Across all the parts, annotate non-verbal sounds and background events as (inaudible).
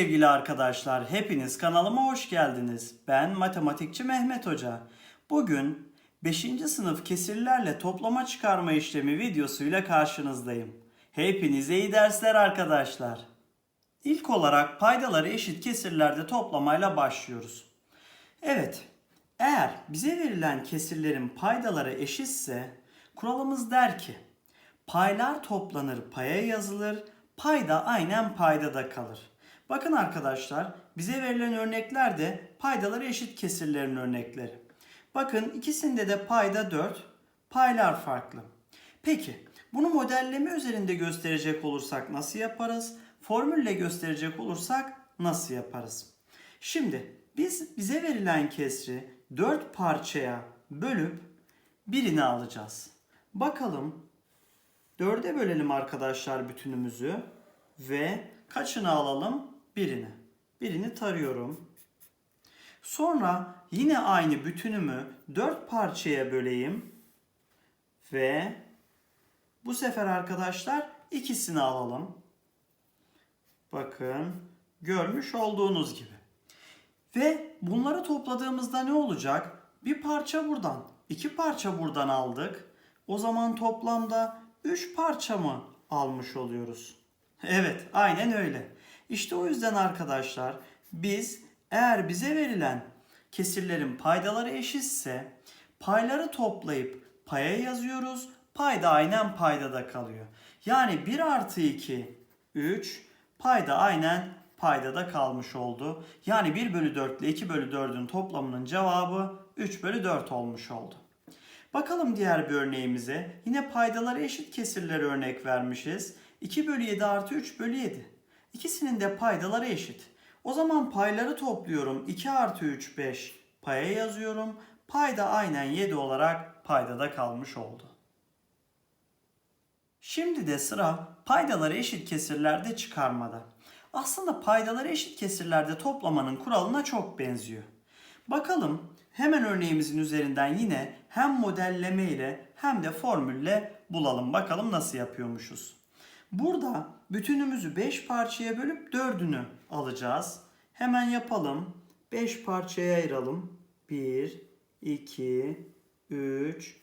sevgili arkadaşlar. Hepiniz kanalıma hoş geldiniz. Ben matematikçi Mehmet Hoca. Bugün 5. sınıf kesirlerle toplama çıkarma işlemi videosuyla karşınızdayım. Hepinize iyi dersler arkadaşlar. İlk olarak paydaları eşit kesirlerde toplamayla başlıyoruz. Evet, eğer bize verilen kesirlerin paydaları eşitse kuralımız der ki paylar toplanır paya yazılır, payda aynen paydada kalır. Bakın arkadaşlar bize verilen örnekler de paydaları eşit kesirlerin örnekleri. Bakın ikisinde de payda 4, paylar farklı. Peki bunu modelleme üzerinde gösterecek olursak nasıl yaparız? Formülle gösterecek olursak nasıl yaparız? Şimdi biz bize verilen kesri 4 parçaya bölüp birini alacağız. Bakalım 4'e bölelim arkadaşlar bütünümüzü ve kaçını alalım? Birini. Birini tarıyorum. Sonra yine aynı bütünümü 4 parçaya böleyim ve bu sefer arkadaşlar ikisini alalım. Bakın görmüş olduğunuz gibi. Ve bunları topladığımızda ne olacak? Bir parça buradan, iki parça buradan aldık. O zaman toplamda 3 parça mı almış oluyoruz? Evet, aynen öyle. İşte o yüzden arkadaşlar biz eğer bize verilen kesirlerin paydaları eşitse payları toplayıp paya yazıyoruz. Payda aynen paydada kalıyor. Yani 1 artı 2 3 payda aynen paydada kalmış oldu. Yani 1 bölü 4 ile 2 bölü 4'ün toplamının cevabı 3 bölü 4 olmuş oldu. Bakalım diğer bir örneğimize. Yine paydaları eşit kesirlere örnek vermişiz. 2 bölü 7 artı 3 bölü 7. İkisinin de paydaları eşit. O zaman payları topluyorum. 2 artı 3 5 paya yazıyorum. Payda aynen 7 olarak paydada kalmış oldu. Şimdi de sıra paydaları eşit kesirlerde çıkarmada. Aslında paydaları eşit kesirlerde toplamanın kuralına çok benziyor. Bakalım hemen örneğimizin üzerinden yine hem modelleme ile hem de formülle bulalım. Bakalım nasıl yapıyormuşuz. Burada bütünümüzü 5 parçaya bölüp 4'ünü alacağız. Hemen yapalım. 5 parçaya ayıralım. 1, 2, 3,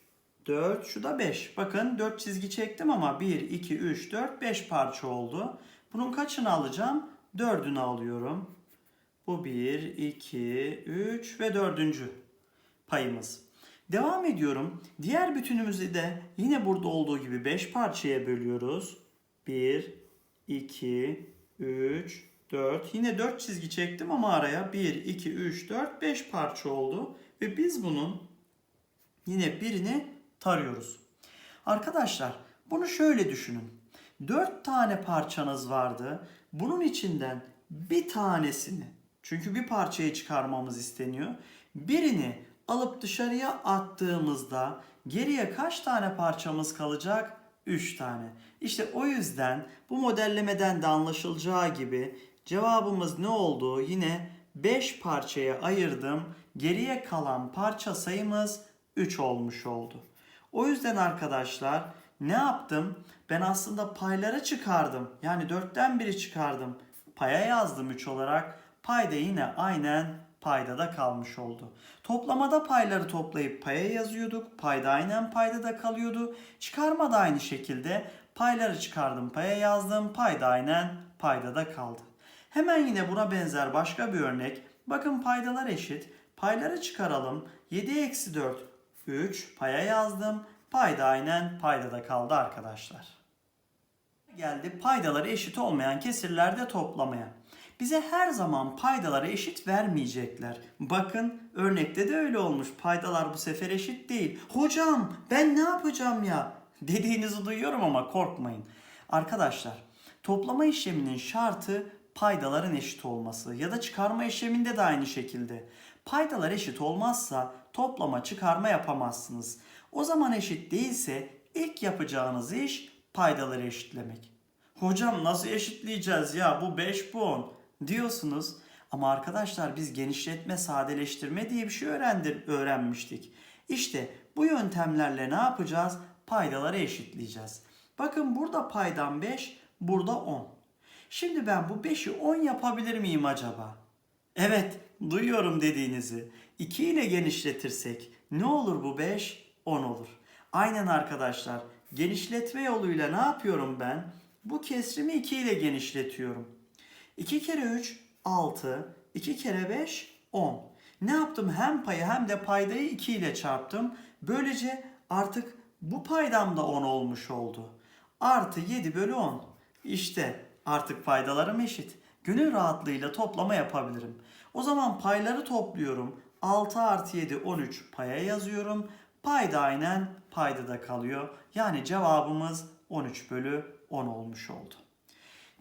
4, şu da 5. Bakın 4 çizgi çektim ama 1, 2, 3, 4, 5 parça oldu. Bunun kaçını alacağım? 4'ünü alıyorum. Bu 1, 2, 3 ve 4. payımız. Devam ediyorum. Diğer bütünümüzü de yine burada olduğu gibi 5 parçaya bölüyoruz. 1, 2, 3, 4. Yine 4 çizgi çektim ama araya 1, 2, 3, 4, 5 parça oldu. Ve biz bunun yine birini tarıyoruz. Arkadaşlar bunu şöyle düşünün. 4 tane parçanız vardı. Bunun içinden bir tanesini çünkü bir parçayı çıkarmamız isteniyor. Birini alıp dışarıya attığımızda geriye kaç tane parçamız kalacak? 3 tane. İşte o yüzden bu modellemeden de anlaşılacağı gibi cevabımız ne oldu? Yine 5 parçaya ayırdım. Geriye kalan parça sayımız 3 olmuş oldu. O yüzden arkadaşlar ne yaptım? Ben aslında paylara çıkardım. Yani 4'ten biri çıkardım. Paya yazdım 3 olarak. Payda yine aynen paydada kalmış oldu. Toplamada payları toplayıp paya yazıyorduk. Payda aynen paydada kalıyordu. Çıkarma da aynı şekilde payları çıkardım paya yazdım. Payda aynen paydada kaldı. Hemen yine buna benzer başka bir örnek. Bakın paydalar eşit. Payları çıkaralım. 7 eksi 4 3 paya yazdım. Payda aynen paydada kaldı arkadaşlar. Geldi paydaları eşit olmayan kesirlerde toplamaya. Bize her zaman paydaları eşit vermeyecekler. Bakın örnekte de öyle olmuş. Paydalar bu sefer eşit değil. Hocam ben ne yapacağım ya? Dediğinizi duyuyorum ama korkmayın. Arkadaşlar toplama işleminin şartı paydaların eşit olması ya da çıkarma işleminde de aynı şekilde. Paydalar eşit olmazsa toplama çıkarma yapamazsınız. O zaman eşit değilse ilk yapacağınız iş paydaları eşitlemek. Hocam nasıl eşitleyeceğiz ya bu 5 bu 10 diyorsunuz. Ama arkadaşlar biz genişletme sadeleştirme diye bir şey öğrendir, öğrenmiştik. İşte bu yöntemlerle ne yapacağız? Paydaları eşitleyeceğiz. Bakın burada paydam 5, burada 10. Şimdi ben bu 5'i 10 yapabilir miyim acaba? Evet, duyuyorum dediğinizi. 2 ile genişletirsek ne olur bu 5? 10 olur. Aynen arkadaşlar. Genişletme yoluyla ne yapıyorum ben? Bu kesrimi 2 ile genişletiyorum. 2 kere 3 6, 2 kere 5 10. Ne yaptım? Hem payı hem de paydayı 2 ile çarptım. Böylece artık bu paydam da 10 olmuş oldu. Artı 7 bölü 10. İşte artık paydalarım eşit. Gönül rahatlığıyla toplama yapabilirim. O zaman payları topluyorum. 6 artı 7 13 paya yazıyorum. Payda aynen payda da kalıyor. Yani cevabımız 13 bölü 10 olmuş oldu.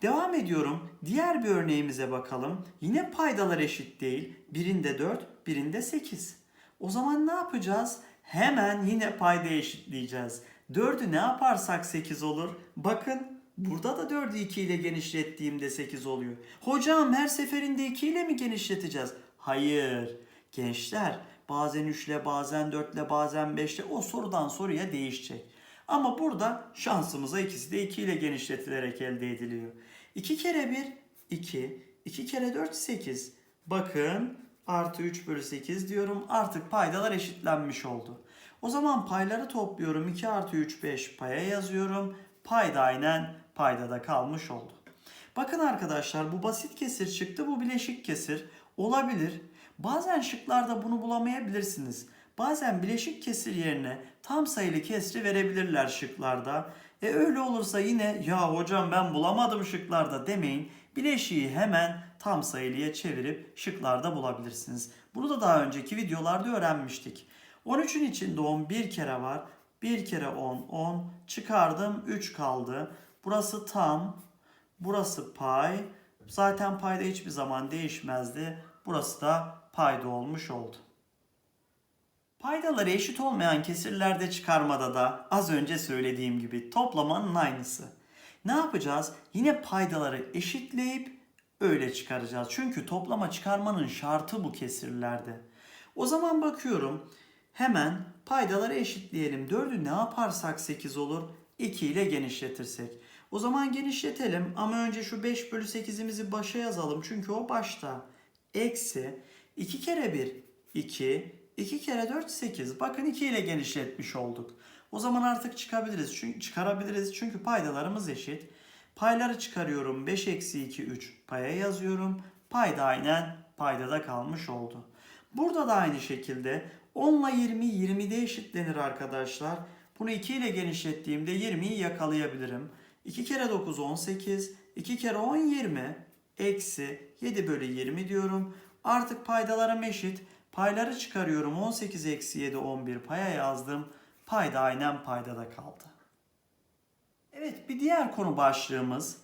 Devam ediyorum. Diğer bir örneğimize bakalım. Yine paydalar eşit değil. Birinde 4, birinde 8. O zaman ne yapacağız? Hemen yine payda eşitleyeceğiz. 4'ü ne yaparsak 8 olur. Bakın burada da 4'ü 2 ile genişlettiğimde 8 oluyor. Hocam her seferinde 2 ile mi genişleteceğiz? Hayır. Gençler bazen 3 ile bazen 4 ile bazen 5 ile o sorudan soruya değişecek. Ama burada şansımıza ikisi de 2 ile genişletilerek elde ediliyor. 2 kere 1 2, 2 kere 4 8. Bakın artı 3 bölü 8 diyorum artık paydalar eşitlenmiş oldu. O zaman payları topluyorum 2 artı 3 5 paya yazıyorum. Payda aynen paydada kalmış oldu. Bakın arkadaşlar bu basit kesir çıktı bu bileşik kesir olabilir. Bazen şıklarda bunu bulamayabilirsiniz. Bazen bileşik kesir yerine tam sayılı kesri verebilirler şıklarda. E öyle olursa yine ya hocam ben bulamadım şıklarda demeyin. Bileşiği hemen tam sayılıya çevirip şıklarda bulabilirsiniz. Bunu da daha önceki videolarda öğrenmiştik. 13'ün içinde 10 bir kere var. 1 kere 10 10 çıkardım 3 kaldı. Burası tam. Burası pay. Zaten payda hiçbir zaman değişmezdi. Burası da payda olmuş oldu. Paydaları eşit olmayan kesirlerde çıkarmada da az önce söylediğim gibi toplamanın aynısı. Ne yapacağız? Yine paydaları eşitleyip öyle çıkaracağız. Çünkü toplama çıkarmanın şartı bu kesirlerde. O zaman bakıyorum hemen paydaları eşitleyelim. 4'ü ne yaparsak 8 olur? 2 ile genişletirsek. O zaman genişletelim ama önce şu 5 bölü 8'imizi başa yazalım. Çünkü o başta. Eksi 2 kere 1 2 2 kere 4 8. Bakın 2 ile genişletmiş olduk. O zaman artık çıkabiliriz. Çünkü çıkarabiliriz. Çünkü paydalarımız eşit. Payları çıkarıyorum. 5 eksi 2 3 paya yazıyorum. Payda aynen paydada kalmış oldu. Burada da aynı şekilde 10 ile 20 20'de eşitlenir arkadaşlar. Bunu 2 ile genişlettiğimde 20'yi yakalayabilirim. 2 kere 9 18. 2 kere 10 20. Eksi 7 bölü 20 diyorum. Artık paydalarım eşit. Payları çıkarıyorum. 18 eksi 7 11 paya yazdım. Payda aynen paydada kaldı. Evet bir diğer konu başlığımız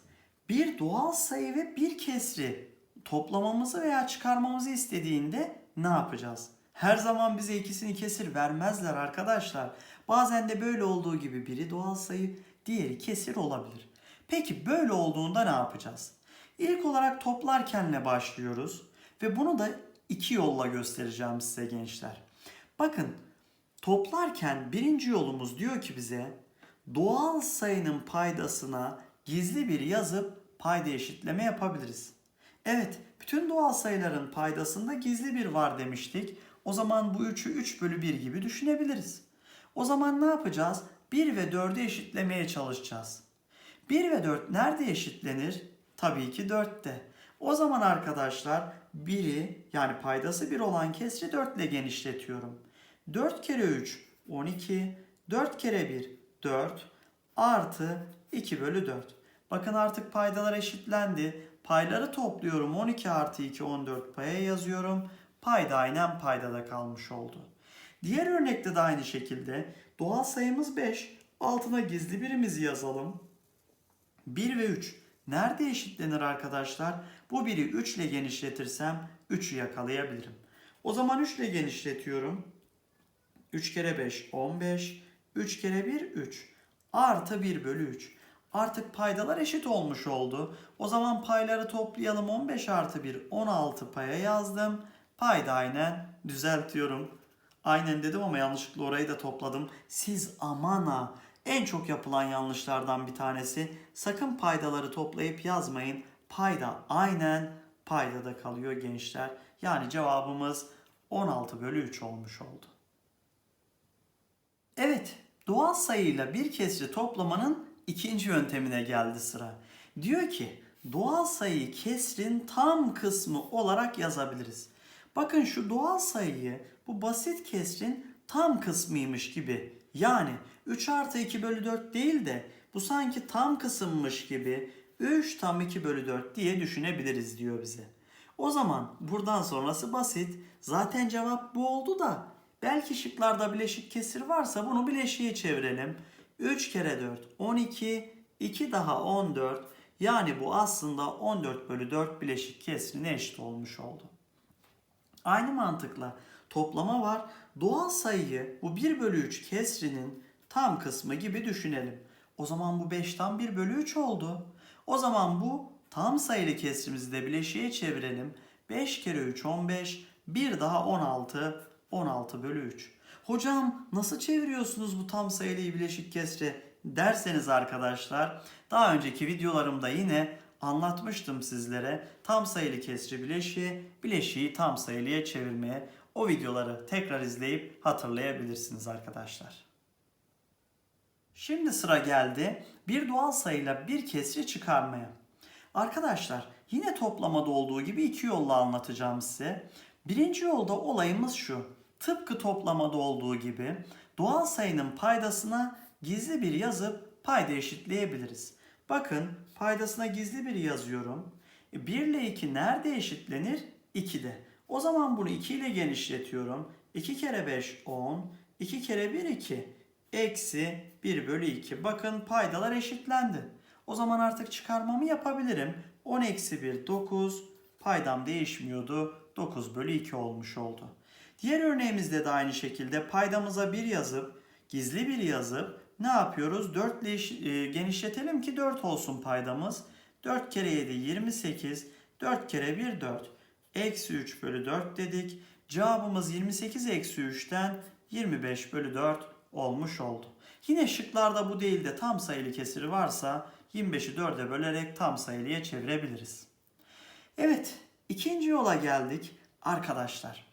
bir doğal sayı ve bir kesri toplamamızı veya çıkarmamızı istediğinde ne yapacağız? Her zaman bize ikisini kesir vermezler arkadaşlar. Bazen de böyle olduğu gibi biri doğal sayı, diğeri kesir olabilir. Peki böyle olduğunda ne yapacağız? İlk olarak toplarkenle başlıyoruz ve bunu da iki yolla göstereceğim size gençler. Bakın toplarken birinci yolumuz diyor ki bize doğal sayının paydasına gizli bir yazıp payda eşitleme yapabiliriz. Evet, bütün doğal sayıların paydasında gizli bir var demiştik. O zaman bu 3'ü 3 bölü 1 gibi düşünebiliriz. O zaman ne yapacağız? 1 ve 4'ü eşitlemeye çalışacağız. 1 ve 4 nerede eşitlenir? Tabii ki 4'te. O zaman arkadaşlar 1'i yani paydası 1 olan kesri 4 ile genişletiyorum. 4 kere 3 12, 4 kere 1 4 artı 2 bölü 4. Bakın artık paydalar eşitlendi. Payları topluyorum. 12 artı 2 14 paya yazıyorum. Payda aynen paydada kalmış oldu. Diğer örnekte de aynı şekilde doğal sayımız 5. Altına gizli birimizi yazalım. 1 ve 3 nerede eşitlenir arkadaşlar? Bu biri 3 ile genişletirsem 3'ü yakalayabilirim. O zaman 3 ile genişletiyorum. 3 kere 5 15. 3 kere 1 3. Artı 1 bölü 3. Artık paydalar eşit olmuş oldu. O zaman payları toplayalım. 15 artı 1 16 paya yazdım. Payda aynen düzeltiyorum. Aynen dedim ama yanlışlıkla orayı da topladım. Siz aman ha en çok yapılan yanlışlardan bir tanesi sakın paydaları toplayıp yazmayın. Payda aynen paydada kalıyor gençler. Yani cevabımız 16 bölü 3 olmuş oldu. Evet, doğal sayıyla bir kesri toplamanın ikinci yöntemine geldi sıra. Diyor ki, doğal sayıyı kesrin tam kısmı olarak yazabiliriz. Bakın şu doğal sayıyı bu basit kesrin tam kısmıymış gibi. Yani 3 artı 2 bölü 4 değil de bu sanki tam kısımmış gibi 3 tam 2 bölü 4 diye düşünebiliriz diyor bize. O zaman buradan sonrası basit. Zaten cevap bu oldu da belki şıklarda bileşik kesir varsa bunu bileşiğe çevirelim. 3 kere 4 12 2 daha 14 yani bu aslında 14 bölü 4 bileşik kesrine eşit olmuş oldu. Aynı mantıkla toplama var. Doğal sayıyı bu 1 bölü 3 kesrinin tam kısmı gibi düşünelim. O zaman bu 5'ten 1 bölü 3 oldu. O zaman bu tam sayılı kesrimizi de bileşiğe çevirelim. 5 kere 3 15, 1 daha 16, 16 bölü 3. Hocam nasıl çeviriyorsunuz bu tam sayılıyı bileşik kesre derseniz arkadaşlar daha önceki videolarımda yine anlatmıştım sizlere tam sayılı kesri bileşiği, bileşiği tam sayılıya çevirmeye. O videoları tekrar izleyip hatırlayabilirsiniz arkadaşlar. Şimdi sıra geldi bir doğal sayıyla bir kesri çıkarmaya. Arkadaşlar yine toplamada olduğu gibi iki yolla anlatacağım size. Birinci yolda olayımız şu. Tıpkı toplamada olduğu gibi doğal sayının paydasına gizli bir yazıp payda eşitleyebiliriz. Bakın paydasına gizli bir yazıyorum. 1 ile 2 nerede eşitlenir? 2'de. O zaman bunu 2 ile genişletiyorum. 2 kere 5 10. 2 kere 1 2. Eksi 1 bölü 2. Bakın paydalar eşitlendi. O zaman artık çıkarmamı yapabilirim. 10 eksi 1 9. Paydam değişmiyordu. 9 bölü 2 olmuş oldu. Diğer örneğimizde de aynı şekilde paydamıza 1 yazıp gizli bir yazıp ne yapıyoruz? 4 ile e, genişletelim ki 4 olsun paydamız. 4 kere 7 28. 4 kere 1 4. Eksi 3 bölü 4 dedik. Cevabımız 28 eksi 3'ten 25 bölü 4 olmuş oldu. Yine şıklarda bu değil de tam sayılı kesiri varsa 25'i 4'e bölerek tam sayılıya çevirebiliriz. Evet, ikinci yola geldik arkadaşlar.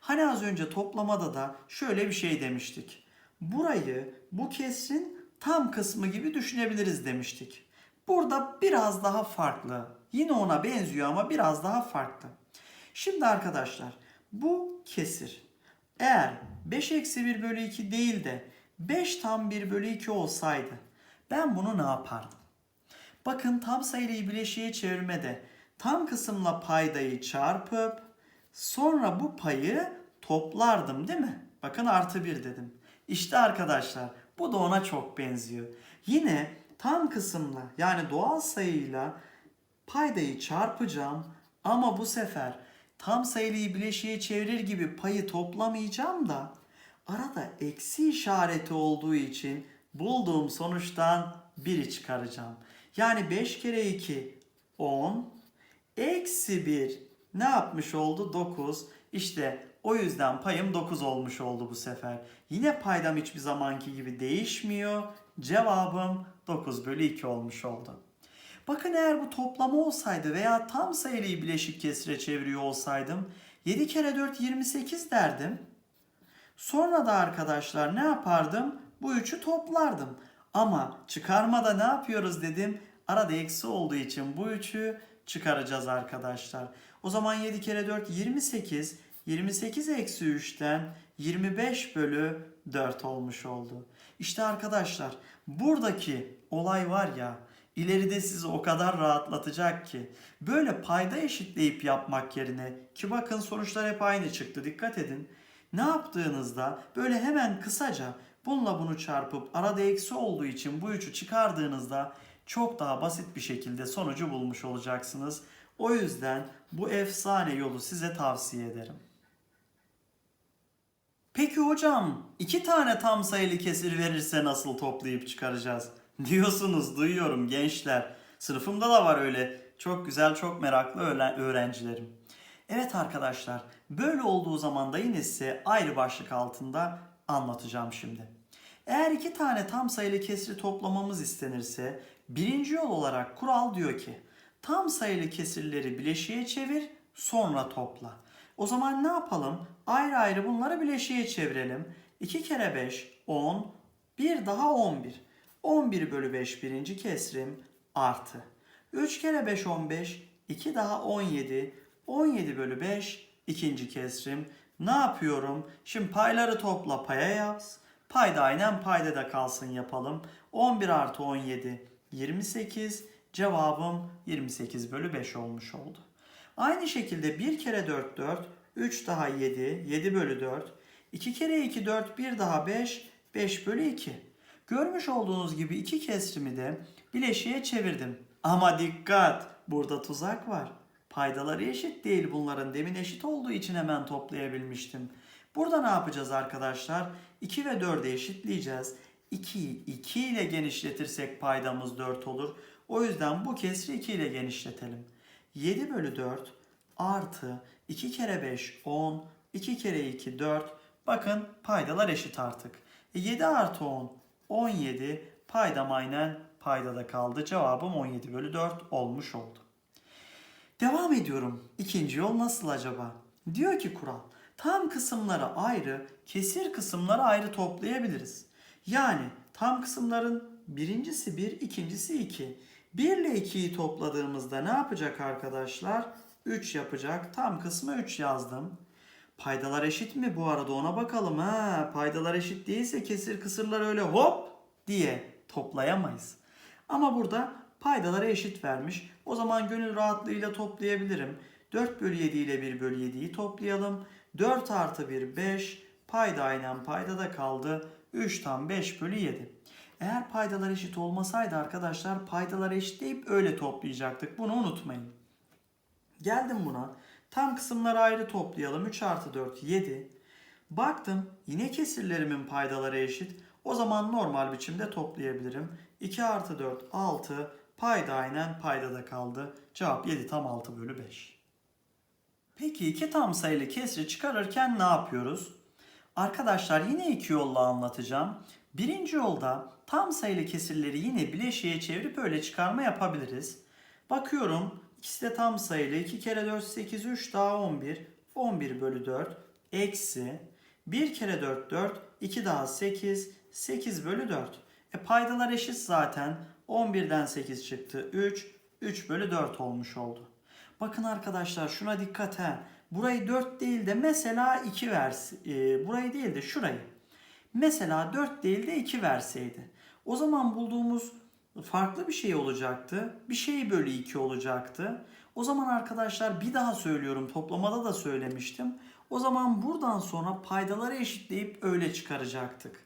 Hani az önce toplamada da şöyle bir şey demiştik. Burayı bu kesrin tam kısmı gibi düşünebiliriz demiştik. Burada biraz daha farklı. Yine ona benziyor ama biraz daha farklı. Şimdi arkadaşlar bu kesir eğer 5 eksi 1 bölü 2 değil de 5 tam 1 bölü 2 olsaydı ben bunu ne yapardım? Bakın tam sayıyı bileşiğe çevirmede tam kısımla paydayı çarpıp sonra bu payı toplardım değil mi? Bakın artı 1 dedim. İşte arkadaşlar bu da ona çok benziyor. Yine tam kısımla yani doğal sayıyla paydayı çarpacağım ama bu sefer tam sayılıyı bileşiğe çevirir gibi payı toplamayacağım da arada eksi işareti olduğu için bulduğum sonuçtan 1'i çıkaracağım. Yani 5 kere 2 10 eksi 1 ne yapmış oldu? 9. İşte o yüzden payım 9 olmuş oldu bu sefer. Yine paydam hiçbir zamanki gibi değişmiyor. Cevabım 9 bölü 2 olmuş oldu. Bakın eğer bu toplama olsaydı veya tam sayılıyı bileşik kesire çeviriyor olsaydım 7 kere 4 28 derdim. Sonra da arkadaşlar ne yapardım? Bu üçü toplardım. Ama çıkarmada ne yapıyoruz dedim. Arada eksi olduğu için bu üçü çıkaracağız arkadaşlar. O zaman 7 kere 4 28. 28 eksi 3'ten 25 bölü 4 olmuş oldu. İşte arkadaşlar buradaki olay var ya ileride sizi o kadar rahatlatacak ki böyle payda eşitleyip yapmak yerine ki bakın sonuçlar hep aynı çıktı dikkat edin. Ne yaptığınızda böyle hemen kısaca bununla bunu çarpıp arada eksi olduğu için bu üçü çıkardığınızda çok daha basit bir şekilde sonucu bulmuş olacaksınız. O yüzden bu efsane yolu size tavsiye ederim. Peki hocam iki tane tam sayılı kesir verirse nasıl toplayıp çıkaracağız? (laughs) Diyorsunuz duyuyorum gençler. Sınıfımda da var öyle çok güzel çok meraklı öğren- öğrencilerim. Evet arkadaşlar böyle olduğu zaman da yine size ayrı başlık altında anlatacağım şimdi. Eğer iki tane tam sayılı kesri toplamamız istenirse birinci yol olarak kural diyor ki Tam sayılı kesirleri bileşiğe çevir, sonra topla. O zaman ne yapalım? Ayrı ayrı bunları bileşiğe çevirelim. 2 kere 5, 10, bir daha 11. 11 bölü 5 birinci kesrim artı. 3 kere 5 15, 2 daha 17. 17 bölü 5 ikinci kesrim. Ne yapıyorum? Şimdi payları topla paya yaz. Payda aynen payda da kalsın yapalım. 11 artı 17 28. Cevabım 28 bölü 5 olmuş oldu. Aynı şekilde 1 kere 4 4. 3 daha 7. 7 bölü 4. 2 kere 2 4. 1 daha 5. 5 bölü 2. Görmüş olduğunuz gibi iki kesrimi de bileşiğe çevirdim. Ama dikkat! Burada tuzak var. Paydaları eşit değil bunların. Demin eşit olduğu için hemen toplayabilmiştim. Burada ne yapacağız arkadaşlar? 2 ve 4'ü eşitleyeceğiz. 2'yi 2 ile genişletirsek paydamız 4 olur. O yüzden bu kesri 2 ile genişletelim. 7 bölü 4 artı 2 kere 5 10, 2 kere 2 4. Bakın paydalar eşit artık. E 7 artı 10 17 paydam aynen paydada kaldı. Cevabım 17 bölü 4 olmuş oldu. Devam ediyorum. İkinci yol nasıl acaba? Diyor ki kural. Tam kısımları ayrı, kesir kısımları ayrı toplayabiliriz. Yani tam kısımların birincisi 1, ikincisi 2. 1 ile 2'yi topladığımızda ne yapacak arkadaşlar? 3 yapacak. Tam kısmı 3 yazdım. Paydalar eşit mi bu arada ona bakalım. Ha, paydalar eşit değilse kesir kısırlar öyle hop diye toplayamayız. Ama burada paydaları eşit vermiş. O zaman gönül rahatlığıyla toplayabilirim. 4 bölü 7 ile 1 bölü 7'yi toplayalım. 4 artı 1 5. Payda aynen paydada kaldı. 3 tam 5 bölü 7. Eğer paydalar eşit olmasaydı arkadaşlar paydalar eşitleyip öyle toplayacaktık. Bunu unutmayın. Geldim buna. Tam kısımları ayrı toplayalım. 3 artı 4 7. Baktım yine kesirlerimin paydaları eşit. O zaman normal biçimde toplayabilirim. 2 artı 4 6. Payda aynen paydada kaldı. Cevap 7 tam 6 bölü 5. Peki iki tam sayılı kesri çıkarırken ne yapıyoruz? Arkadaşlar yine iki yolla anlatacağım. Birinci yolda tam sayılı kesirleri yine bileşiğe çevirip öyle çıkarma yapabiliriz. Bakıyorum ikisi de tam sayılı. 2 kere 4 8 3 daha 11. 11 bölü 4 eksi 1 kere 4 4 2 daha 8 8 bölü 4. E paydalar eşit zaten. 11'den 8 çıktı 3. 3 bölü 4 olmuş oldu. Bakın arkadaşlar şuna dikkat he. Burayı 4 değil de mesela 2 vers e, burayı değil de şurayı. Mesela 4 değil de 2 verseydi. O zaman bulduğumuz farklı bir şey olacaktı. Bir şey bölü 2 olacaktı. O zaman arkadaşlar bir daha söylüyorum. Toplamada da söylemiştim. O zaman buradan sonra paydaları eşitleyip öyle çıkaracaktık.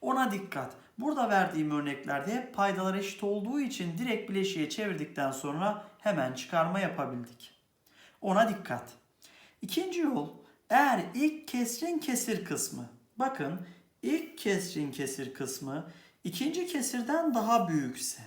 Ona dikkat. Burada verdiğim örneklerde hep paydalar eşit olduğu için direkt bileşiğe çevirdikten sonra hemen çıkarma yapabildik. Ona dikkat. İkinci yol eğer ilk kesrin kesir kısmı bakın ilk kesrin kesir kısmı ikinci kesirden daha büyükse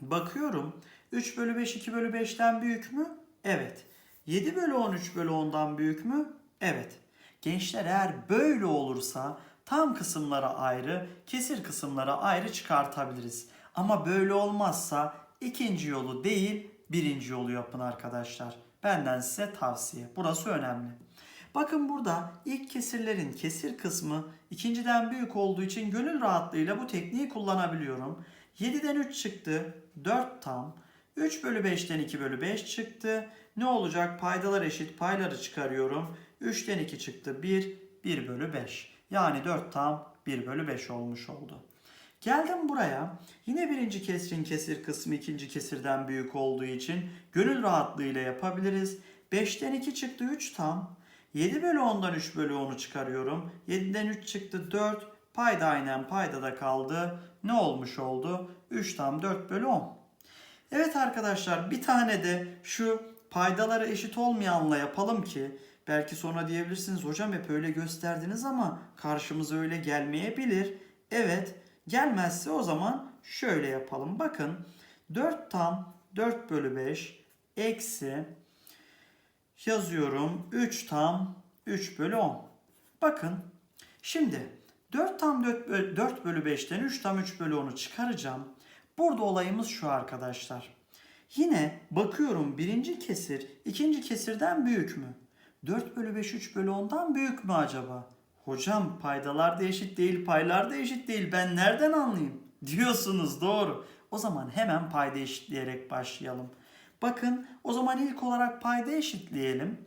bakıyorum 3 bölü 5 2 bölü 5'ten büyük mü? Evet. 7 bölü 10 3 bölü 10'dan büyük mü? Evet. Gençler eğer böyle olursa tam kısımlara ayrı, kesir kısımlara ayrı çıkartabiliriz. Ama böyle olmazsa ikinci yolu değil birinci yolu yapın arkadaşlar. Benden size tavsiye. Burası önemli. Bakın burada ilk kesirlerin kesir kısmı ikinciden büyük olduğu için gönül rahatlığıyla bu tekniği kullanabiliyorum. 7'den 3 çıktı. 4 tam. 3 bölü 5'ten 2 bölü 5 çıktı. Ne olacak? Paydalar eşit. Payları çıkarıyorum. 3'ten 2 çıktı. 1. 1 bölü 5. Yani 4 tam 1 bölü 5 olmuş oldu. Geldim buraya. Yine birinci kesrin kesir kısmı ikinci kesirden büyük olduğu için gönül rahatlığıyla yapabiliriz. 5'ten 2 çıktı 3 tam. 7 bölü 10'dan 3 bölü 10'u çıkarıyorum. 7'den 3 çıktı 4. Payda aynen payda da kaldı. Ne olmuş oldu? 3 tam 4 bölü 10. Evet arkadaşlar bir tane de şu paydaları eşit olmayanla yapalım ki belki sonra diyebilirsiniz hocam hep öyle gösterdiniz ama karşımıza öyle gelmeyebilir. Evet gelmezse o zaman şöyle yapalım. Bakın 4 tam 4 bölü 5 eksi yazıyorum 3 tam 3 bölü 10. Bakın şimdi 4 tam 4 bölü, 4 bölü 5'ten 3 tam 3 bölü 10'u çıkaracağım. Burada olayımız şu arkadaşlar. Yine bakıyorum birinci kesir ikinci kesirden büyük mü? 4 bölü 5 3 bölü 10'dan büyük mü acaba? Hocam paydalar da eşit değil paylar da eşit değil ben nereden anlayayım? (laughs) Diyorsunuz doğru. O zaman hemen payda eşitleyerek başlayalım. Bakın o zaman ilk olarak payda eşitleyelim.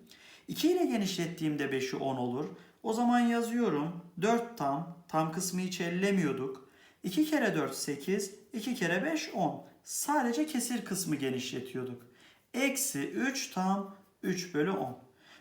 2 ile genişlettiğimde 5'i 10 olur. O zaman yazıyorum 4 tam, tam kısmı hiç ellemiyorduk. 2 kere 4 8, 2 kere 5 10. Sadece kesir kısmı genişletiyorduk. Eksi 3 tam 3 bölü 10.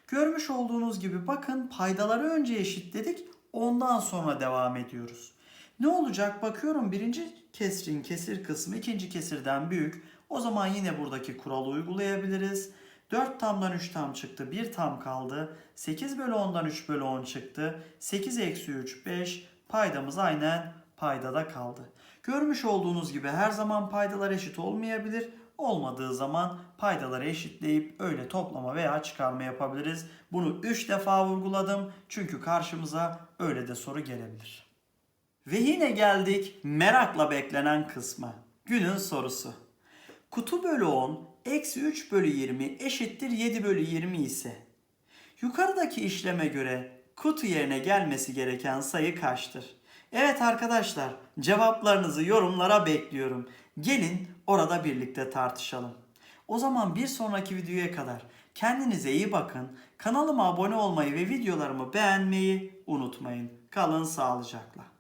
Görmüş olduğunuz gibi bakın paydaları önce eşitledik ondan sonra devam ediyoruz. Ne olacak bakıyorum birinci kesrin kesir kısmı ikinci kesirden büyük. O zaman yine buradaki kuralı uygulayabiliriz. 4 tamdan 3 tam çıktı 1 tam kaldı. 8 bölü 10'dan 3 bölü 10 çıktı. 8 eksi 3 5 paydamız aynen paydada kaldı. Görmüş olduğunuz gibi her zaman paydalar eşit olmayabilir. Olmadığı zaman paydaları eşitleyip öyle toplama veya çıkarma yapabiliriz. Bunu 3 defa vurguladım çünkü karşımıza öyle de soru gelebilir. Ve yine geldik merakla beklenen kısma. Günün sorusu. Kutu bölü 10 eksi 3 bölü 20 eşittir 7 bölü 20 ise yukarıdaki işleme göre kutu yerine gelmesi gereken sayı kaçtır? Evet arkadaşlar cevaplarınızı yorumlara bekliyorum. Gelin orada birlikte tartışalım. O zaman bir sonraki videoya kadar kendinize iyi bakın. Kanalıma abone olmayı ve videolarımı beğenmeyi unutmayın. Kalın sağlıcakla.